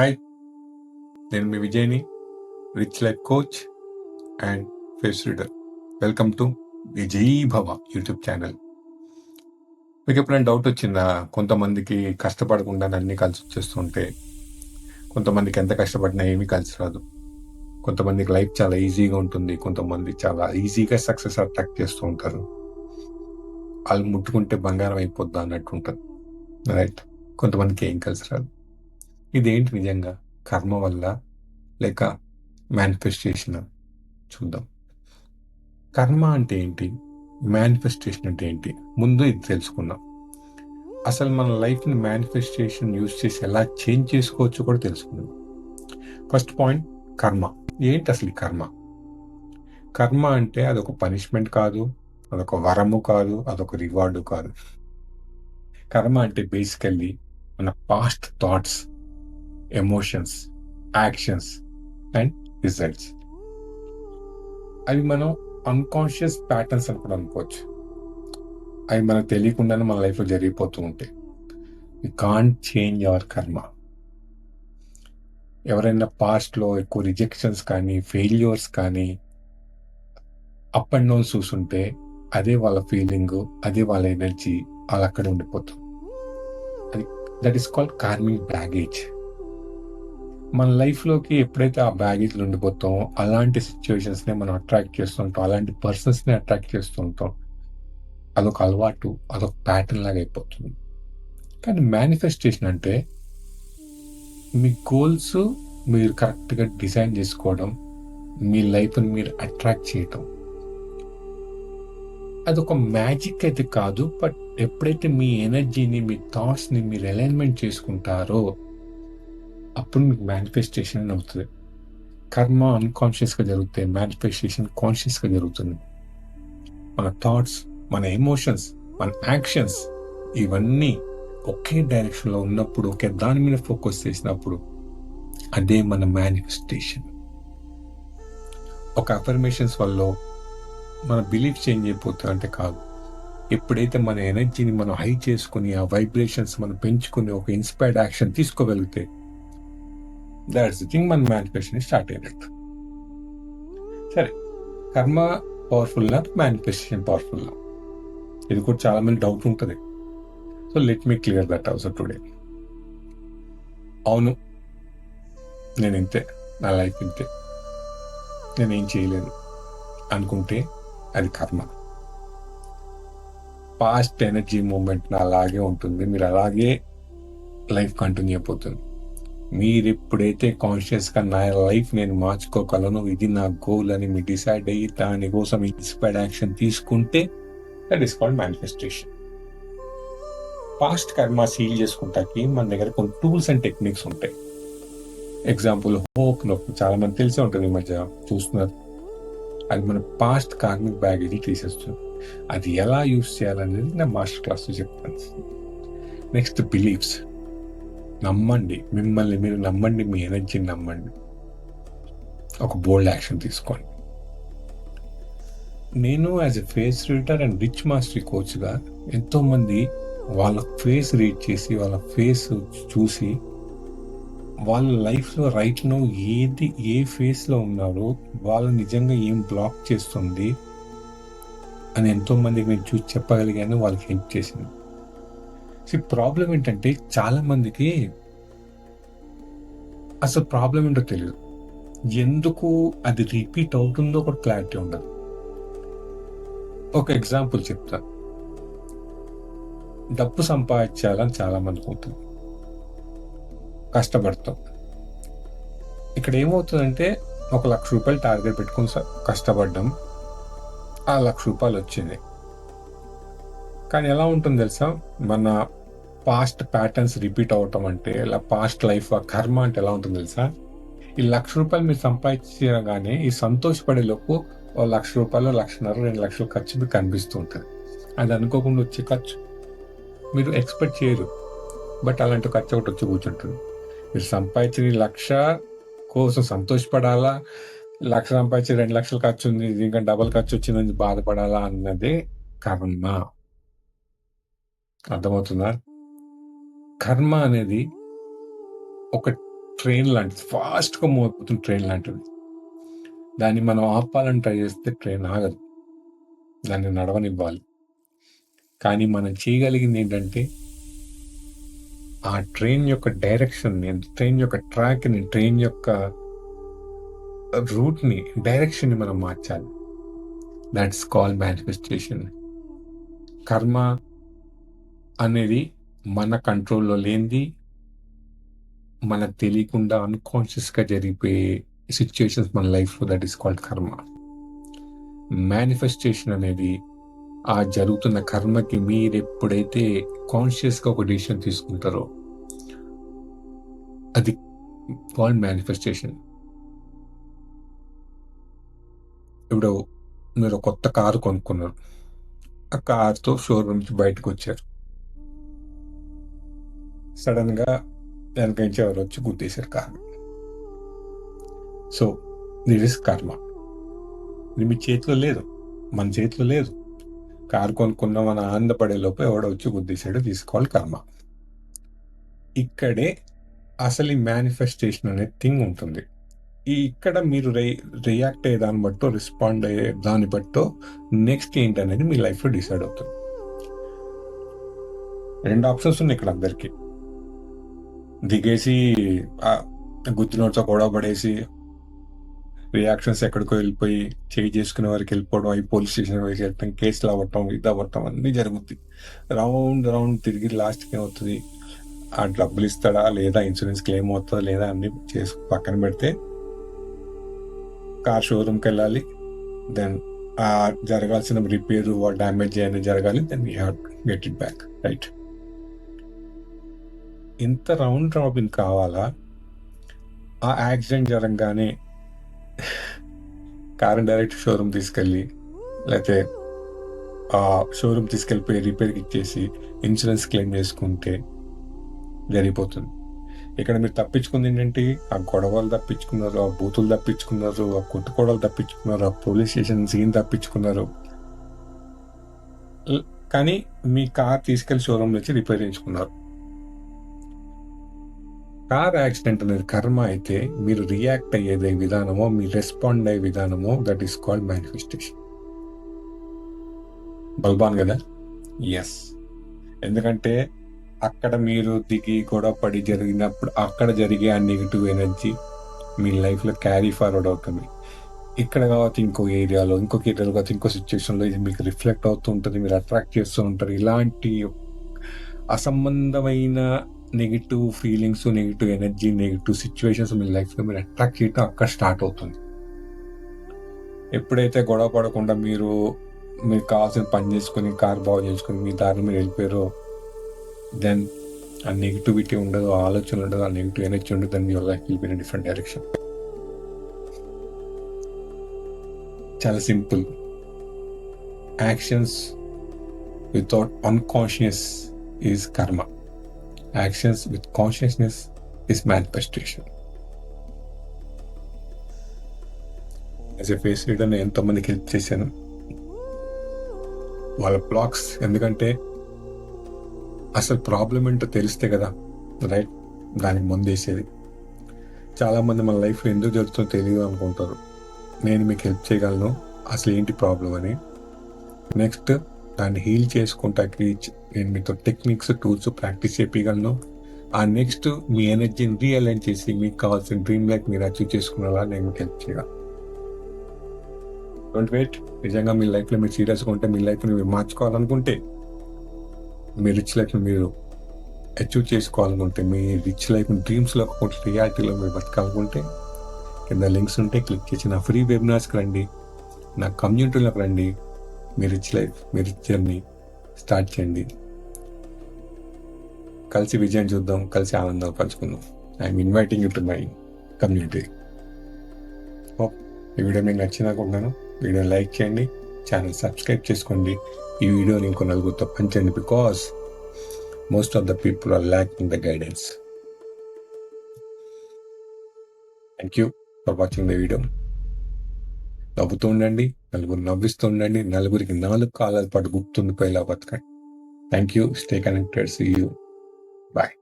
Hi నేను మీ విజయ్ని rich life coach and face reader welcome to Vijay Bhava YouTube channel మీకు ఎప్పుడైనా doubt వచ్చిందా? కొంతమందికి కష్టపడకుండా అన్ని కలిసి వచ్చేస్తుంటే కొంతమందికి ఎంత కష్టపడినా ఏమీ కలిసి రాదు. కొంతమందికి లైఫ్ చాలా ఈజీగా ఉంటుంది కొంతమంది చాలా ఈజీగా సక్సెస్ అట్రాక్ట్ చేస్తూ ఉంటారు. వాళ్ళు ముట్టుకుంటే బంగారం అయిపోద్దా అన్నట్టు ఉంటుంది రైట్ కొంతమందికి ఏం కలిసి రాదు. ఇదేంటి నిజంగా కర్మ వల్ల లేక మేనిఫెస్టేషన్ చూద్దాం. కర్మ అంటే ఏంటి? మేనిఫెస్టేషన్ అంటే ఏంటి? ముందు ఇది తెలుసుకుందాం. అసలు మన లైఫ్ని మేనిఫెస్టేషన్ యూజ్ చేసి ఎలా చేంజ్ చేసుకోవచ్చు కూడా తెలుసుకుందాం. ఫస్ట్ పాయింట్ కర్మ. ఏంటి అసలు కర్మ? కర్మ అంటే అదొక పనిష్మెంట్ కాదు అదొక వరము కాదు అదొక రివార్డు కాదు. కర్మ అంటే బేసికల్లీ మన past thoughts emotions actions and results అవి మనం అన్కాన్షియస్ ప్యాటర్న్స్ అని కూడా అనుకోవచ్చు. అవి మనకు తెలియకుండానే మన లైఫ్లో జరిగిపోతూ ఉంటాయి. వి కాంట్ చేంజ్ అవర్ కర్మ ఎవరైనా పాస్ట్లో ఎక్కువ రిజెక్షన్స్ కానీ ఫెయిల్యూర్స్ కానీ అప్ అండ్ డౌన్స్ చూస్తుంటే అదే వాళ్ళ ఫీలింగ్ అదే వాళ్ళ ఎనర్జీ వాళ్ళు అక్కడ ఉండిపోతుంది అది that is called karmic baggage మన లైఫ్లోకి ఎప్పుడైతే ఆ బ్యాగేజ్లు ఉండిపోతామో అలాంటి సిచ్యువేషన్స్ని మనం అట్రాక్ట్ చేస్తుంటాం. అలాంటి పర్సన్స్ని అట్రాక్ట్ చేస్తుంటాం. అదొక అలవాటు అదొక ప్యాటర్న్ లాగా అయిపోతుంది. కానీ మేనిఫెస్టేషన్ అంటే మీ గోల్స్ మీరు కరెక్ట్గా డిజైన్ చేసుకోవడం మీ లైఫ్ని మీరు అట్రాక్ట్ చేయటం. అదొక మ్యాజిక్ అయితే కాదు బట్ ఎప్పుడైతే మీ ఎనర్జీని మీ థాట్స్ని మీరు అలైన్మెంట్ చేసుకుంటారో అప్పుడు మీకు మేనిఫెస్టేషన్ అవుతుంది. కర్మ అన్కాన్షియస్గా జరుగుతాయి మేనిఫెస్టేషన్ కాన్షియస్గా జరుగుతుంది. మన థాట్స్ మన ఎమోషన్స్ మన యాక్షన్స్ ఇవన్నీ ఒకే డైరెక్షన్లో ఉన్నప్పుడు ఒకే దాని మీద ఫోకస్ చేసినప్పుడు అదే మన మేనిఫెస్టేషన్ ఒక అఫర్మేషన్స్ వల్ల మన బిలీఫ్ చేంజ్ అయిపోతుంది అంటే కాదు. ఎప్పుడైతే మన ఎనర్జీని మనం హై చేసుకుని ఆ వైబ్రేషన్స్ మనం పెంచుకుని ఒక ఇన్స్పైర్డ్ యాక్షన్ తీసుకోగలిగితే దాట్స్ ది థింగ్ మన మేనిఫెస్టేషన్ స్టార్ట్ అయినట్టు సరే కర్మ పవర్ఫుల్ నా మేనిఫెస్టేషన్ పవర్ఫుల్ నా ఇది కూడా చాలా మంది డౌట్ ఉంటుంది so let me clear that అవసర్ today అవును నేను ఇంతే నా లైఫ్ ఇంతే నేనేం చేయలేను అనుకుంటే అది కర్మ పాస్ట్ ఎనర్జీ మూమెంట్ అలాగే ఉంటుంది మీరు అలాగే లైఫ్ కంటిన్యూ అయిపోతుంది మీరు ఎప్పుడైతే కాన్షియస్గా నా లైఫ్ నేను మార్చుకోగలను ఇది నా గోల్ అని మీరు డిసైడ్ అయ్యి దానికోసం ఇన్స్పైర్డ్ యాక్షన్ తీసుకుంటే that is called manifestation past కర్మ సీల్ చేసుకుంటాకి మన దగ్గర కొన్ని టూల్స్ అండ్ టెక్నిక్స్ ఉంటాయి. ఎగ్జాంపుల్ హోప్ నొప్పి. చాలా మంది తెలిసే ఉంటుంది ఈ మధ్య చూస్తున్నారు. అది మన పాస్ట్ కార్మిక్ బ్యాగేజ్ తీసేస్తుంది. అది ఎలా యూస్ చేయాలనేది నా మాస్టర్ క్లాస్లో చెప్తాను. నెక్స్ట్ బిలీఫ్స్ నమ్మండి మిమ్మల్ని మీరు నమ్మండి మీ ఎనర్జీని నమ్మండి. ఒక బోల్డ్ యాక్షన్ తీసుకోండి. నేను as a face reader and rich mastery కోచ్గా ఎంతోమంది వాళ్ళ ఫేస్ రీడ్ చేసి వాళ్ళ ఫేస్ చూసి వాళ్ళ లైఫ్లో రైట్లో ఏది ఏ ఫేస్లో ఉన్నారో వాళ్ళు నిజంగా ఏం బ్లాక్ చేస్తుంది అని ఎంతోమందికి నేను చూసి చెప్పగలిగాను వాళ్ళకి హెల్ప్ చేసింది. ప్రాబ్లం ఏంటంటే చాలా మందికి అసలు ప్రాబ్లం ఏంటో తెలియదు ఎందుకు అది రిపీట్ అవుతుందో ఒక క్లారిటీ ఉండదు. ఒక ఎగ్జాంపుల్ చెప్తా. డబ్బు సంపాదించాలని చాలా మందికి అవుతుంది కష్టపడతాం. ఇక్కడ ఏమవుతుందంటే ఒక లక్ష రూపాయలు టార్గెట్ పెట్టుకుని కష్టపడ్డం కష్టపడ్డాం. ఆ లక్ష రూపాయలు వచ్చింది. కానీ ఎలా ఉంటుంది తెలుసా? మన పాస్ట్ ప్యాటర్న్స్ రిపీట్ అవటం అంటే ఇలా పాస్ట్ లైఫ్ కర్మ అంటే ఎలా ఉంటుంది తెలుసా? ఈ లక్ష రూపాయలు మీరు సంపాదించగానే ఈ సంతోషపడే లోపు ఓ లక్ష రూపాయలు లక్షన్నర రెండు లక్షలు ఖర్చు మీకు కనిపిస్తూ ఉంటుంది. అది అనుకోకుండా వచ్చే ఖర్చు. మీరు ఎక్స్పెక్ట్ చేయరు. బట్ అలాంటి ఖర్చు ఒకటి వచ్చి కూర్చుంటుంది. మీరు సంపాదించిన లక్ష కోసం సంతోషపడాలా? లక్ష సంపాదించి రెండు లక్షలు ఖర్చు ఉంది ఇది ఇంకా డబల్ ఖర్చు వచ్చిందని బాధపడాలా? అన్నదే కర్మ. అర్థమవుతుందా? కర్మ అనేది ఒక ట్రైన్ లాంటిది. ఫాస్ట్గా మూవ్ అయిపోతుంది ట్రైన్ లాంటిది. దాన్ని మనం ఆపాలని ట్రై చేస్తే ట్రైన్ ఆగదు. దాన్ని నడవనివ్వాలి. కానీ మనం చేయగలిగింది ఏంటంటే ఆ ట్రైన్ యొక్క డైరెక్షన్ని ట్రైన్ యొక్క ట్రాక్ని ట్రైన్ యొక్క రూట్ని డైరెక్షన్ని మనం మార్చాలి. దాట్స్ కాల్ మేనిఫెస్టేషన్ కర్మ అనేది మన కంట్రోల్లో లేనిది మనకు తెలియకుండా అన్కాన్షియస్గా జరిగిపోయే సిచ్యుయేషన్స్ మన లైఫ్లో that is called karma manifestation అనేది ఆ జరుగుతున్న కర్మకి మీరు ఎప్పుడైతే కాన్షియస్గా ఒక డిసిషన్ తీసుకుంటారో అది కాల్డ్ మేనిఫెస్టేషన్ ఇప్పుడు మీరు కొత్త కారు కొనుక్కున్నారు. ఆ కార్తో షోరూమ్ నుంచి బయటకు వచ్చారు. సడన్గా వెనక నుంచి ఎవరు వచ్చి గుద్దేశారు car. So this is karma. ఇది మీ చేతిలో లేదు. మన చేతిలో లేదు. కారు కొనుక్కున్న మన ఆనందపడే లోపు ఎవడో వచ్చి గుద్దేశాడు తీసుకోవాలి కర్మ. ఇక్కడే అసలు ఈ మేనిఫెస్టేషన్ అనే థింగ్ ఉంటుంది. ఈ ఇక్కడ మీరు రి రియాక్ట్ అయ్యే దాన్ని బట్టో రెస్పాండ్ అయ్యే దాన్ని బట్టో నెక్స్ట్ ఏంటి అనేది మీ లైఫ్లో డిసైడ్ అవుతుంది. రెండు ఆప్షన్స్ ఉన్నాయి ఇక్కడ అందరికీ. దిగేసి గుర్తునోటితో గొడవ పడేసి రియాక్షన్స్ ఎక్కడికో వెళ్ళిపోయి చేయి చేసుకునే వారికి వెళ్ళిపోవడం అవి పోలీస్ స్టేషన్ వరకు వెళ్ళటం కేసులు అవ్వటం ఇది అవ్వటం అన్నీ జరుగుతుంది రౌండ్ రౌండ్ తిరిగి లాస్ట్కి ఏమవుతుంది? ఆ డబ్బులు ఇస్తాడా? లేదా ఇన్సూరెన్స్ క్లెయిమ్ అవుతుందా? లేదా అన్ని చేసి పక్కన పెడితే కార్ షోరూమ్కి వెళ్ళాలి. దెన్ ఆ జరగాల్సిన రిపేర్ డ్యామేజ్ అయినా జరగాలి. Then we have get it back right ఇంత రౌండ్ రాబిన్ కావాలా? ఆ యాక్సిడెంట్ జరగగానే కార్ డైరెక్ట్ షోరూమ్ తీసుకెళ్ళి లేకపోతే ఆ షోరూమ్ తీసుకెళ్ళిపోయి రిపేర్కి ఇచ్చేసి ఇన్సూరెన్స్ క్లెయిమ్ చేసుకుంటే జరిగిపోతుంది. ఇక్కడ మీరు తప్పించుకుంది ఏంటంటే ఆ గొడవలు తప్పించుకున్నారు ఆ బూతులు తప్పించుకున్నారు ఆ కొట్టుకోడలు తప్పించుకున్నారు ఆ పోలీస్ స్టేషన్ సీన్ తప్పించుకున్నారు. కానీ మీ కార్ తీసుకెళ్ళి షోరూమ్ నుంచి రిపేర్ చేయించుకున్నారు. కార్ యాక్సిడెంట్ అనేది కర్మ అయితే మీరు రియాక్ట్ అయ్యేదే విధానమో మీరు రెస్పాండ్ అయ్యే విధానమో దట్ ఈస్ కాల్డ్ మేనిఫెస్టేషన్ బల్బాన్ కదా? ఎస్ ఎందుకంటే అక్కడ మీరు దిగి గొడవ పడి జరిగినప్పుడు అక్కడ జరిగే ఆ నెగిటివ్ ఎనర్జీ మీ లైఫ్లో క్యారీ ఫార్వర్డ్ అవుతుంది. ఇక్కడ కావచ్చు ఇంకో ఏరియాలో ఇంకొక ఏరియాలో కావచ్చు ఇంకో సిచ్యువేషన్లో ఇది మీకు రిఫ్లెక్ట్ అవుతూ ఉంటుంది మీరు అట్రాక్ట్ చేస్తూ ఉంటారు. ఇలాంటి అసంబంధమైన negative feelings negative energy negative situations మీ లైఫ్లో మీరు అట్రాక్ట్ చేయటం అక్కడ స్టార్ట్ అవుతుంది. ఎప్పుడైతే గొడవ పడకుండా మీరు మీరు కావాల్సిన పని చేసుకుని కార్ బాగు చేసుకుని మీ దారి మీరు వెళ్ళిపోయారో దెన్ ఆ నెగిటివిటీ ఉండదు ఆలోచన ఉండదు ఆ నెగిటివ్ ఎనర్జీ ఉండదు then your life will be different direction చాలా simple actions without unconscious is కర్మ actions with consciousness is manifestation as a face reader నేను ఎంతోమందికి హెల్ప్ చేశాను. వాళ్ళ బ్లాగ్స్ ఎందుకంటే అసలు ప్రాబ్లం ఏంటో తెలిస్తే కదా రైట్? దానికి ముందేసేది. చాలామంది మన లైఫ్లో ఎందుకు జరుగుతుందో తెలియదు అనుకుంటారు. నేను మీకు హెల్ప్ చేయగలను అసలు ఏంటి ప్రాబ్లం అని. నెక్స్ట్ దాన్ని హీల్ చేసుకుంటాకి నేను మీతో టెక్నిక్స్ టూల్స్ ప్రాక్టీస్ చేయగలను ఆ నెక్స్ట్ మీ ఎనర్జీని రియలైన్ చేసి మీకు కావాల్సిన డ్రీమ్ లైఫ్ మీరు అచీవ్ చేసుకునేలా నేను మీకు హెల్ప్ చేయగలను. Don't wait. నిజంగా మీ లైఫ్లో మీరు సీరియస్గా ఉంటే మీ లైఫ్ని మీరు మార్చుకోవాలనుకుంటే మీ రిచ్ లైఫ్ని మీరు అచీవ్ చేసుకోవాలనుకుంటే మీ రిచ్ లైఫ్ డ్రీమ్స్లో ఒక రియాలిటీలో మీరు బతకాలనుకుంటే కింద లింక్స్ ఉంటే క్లిక్ చేసి నా ఫ్రీ వెబినార్స్కి రండి నా కమ్యూనిటీలోకి రండి మీ రిచ్ లైఫ్ మీ రిచ్ జర్నీ స్టార్ట్ చేయండి. కలిసి విజయం చూద్దాం కలిసి ఆనందం పంచుకుందాం. I'm inviting you to my community ఈ వీడియో మీకు నచ్చిందనుకుంటున్నాను వీడియో లైక్ చేయండి ఛానల్ సబ్స్క్రైబ్ చేసుకోండి. ఈ వీడియోని ఇంకో నలుగురితో పంచండి because most of the people are lacking the guidance thank you for watching the video నవ్వుతూ ఉండండి. నలుగురు నవ్విస్తూ ఉండండి నలుగురికి నాలుగు కాలాల పాటు గుర్తుండిపోయేలా బతకండి. Thank you stay connected see you bye